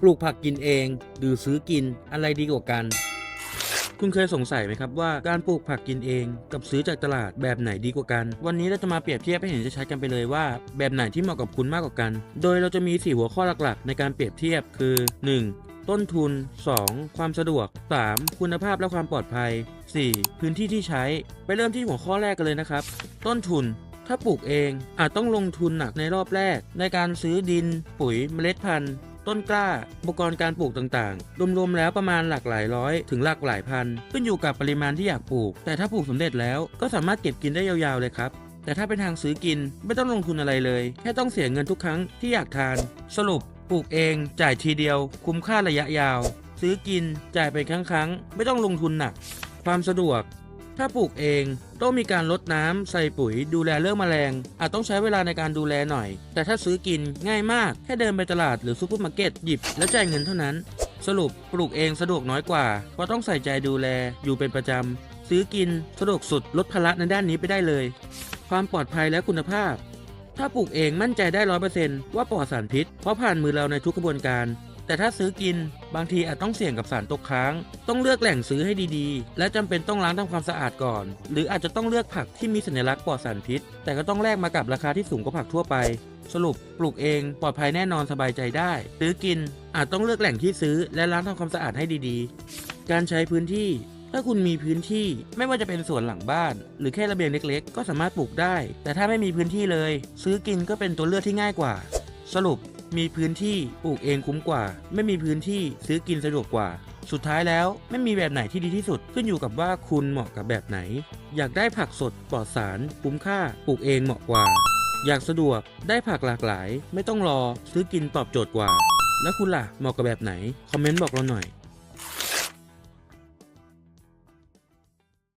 ปลูกผักกินเอง หรือซื้อกินอะไรดีกว่ากัน คุณเคยสงสัยไหมครับว่าการปลูกผักกินเอง กับซื้อจากตลาดแบบไหนดีกว่ากัน วันนี้เราจะมาเปรียบเทียบให้เห็นชัดๆกันไปเลยว่า แบบไหนที่เหมาะกับคุณมากกว่ากัน โดยเราจะมี 4 หัวข้อหลักๆ ในการเปรียบเทียบคือ 1. ต้นทุน 2. ความสะดวก 3. คุณภาพและความปลอดภัย 4. พื้นที่ที่ใช้ ไปเริ่มที่หัวข้อแรกกันเลยนะครับ ต้นทุนถ้าปลูกเองอาจต้องลงทุนหนักในรอบแรก ในการซื้อดิน ปุ๋ยเมล็ดพันธุ์ ต้นกล้า อุปกรณ์การปลูกต่างๆ รวมๆแล้วประมาณหลักหลายร้อย ถึงหลักหลายพัน ขึ้นอยู่กับปริมาณที่อยากปลูก แต่ถ้าปลูกสำเร็จแล้วก็สามารถเก็บกินได้ยาวๆเลยครับแต่ถ้าเป็นทางซื้อกินไม่ต้องลงทุนอะไรเลย แค่ต้องเสียเงินทุกครั้งที่อยากทาน สรุปปลูกเองจ่ายทีเดียว คุ้มค่าระยะยาว ซื้อกินจ่ายเป็นครั้งๆ ไม่ต้องลงทุนหนัก ความสะดวก ถ้าปลูกเองต้องมีการรดน้ำใส่ปุ๋ยดูแลเรื่องแมลง อาจต้องใช้เวลาในการดูแลหน่อย แต่ถ้าซื้อกินง่ายมาก แค่เดินไปตลาดหรือซูเปอร์มาร์เก็ตหยิบแล้วจ่ายเงินเท่านั้น สรุปปลูกเองสะดวกน้อยกว่า เพราะต้องใส่ใจดูแลอยู่เป็นประจำ ซื้อกินสะดวกสุดลดภาระในด้านนี้ไปได้เลย ความปลอดภัยและคุณภาพ ถ้าปลูกเองมั่นใจได้ร้อยเปอร์เซนต์ว่าปลอดสารพิษ เพราะผ่านมือเราในทุกกระบวนการ แต่ถ้าซื้อกินบางทีอาจต้องเสี่ยงกับสารตกค้าง ต้องเลือกแหล่งซื้อให้ดีๆ และจำเป็นต้องล้างทำความสะอาดก่อน หรืออาจจะต้องเลือกผักที่มีสัญลักษณ์ปลอดสารพิษ แต่ก็ต้องแลกมากับราคาที่สูงกว่าผักทั่วไป สรุปปลูกเองปลอดภัยแน่นอนสบายใจได้ ซื้อกินอาจต้องเลือกแหล่งที่ซื้อและล้างทำความสะอาดให้ดีๆ การใช้พื้นที่ถ้าคุณมีพื้นที่ไม่ว่าจะเป็นสวนหลังบ้าน หรือแค่ระเบียงเล็กๆ ก็สามารถปลูกได้ แต่ถ้าไม่มีพื้นที่เลย ซื้อกินก็เป็นตัวเลือกที่ง่ายกว่า สรุป มีพื้นที่ปลูกเองคุ้มกว่า ไม่มีพื้นที่ซื้อกินสะดวกกว่า สุดท้ายแล้วไม่มีแบบไหนที่ดีที่สุด ขึ้นอยู่กับว่าคุณเหมาะกับแบบไหน อยากได้ผักสดปลอดสารคุ้มค่าปลูกเองเหมาะกว่า อยากสะดวกได้ผักหลากหลาย ไม่ต้องรอซื้อกินตอบโจทย์กว่า แล้วคุณล่ะเหมาะกับแบบไหนคอมเมนต์บอกเราหน่อย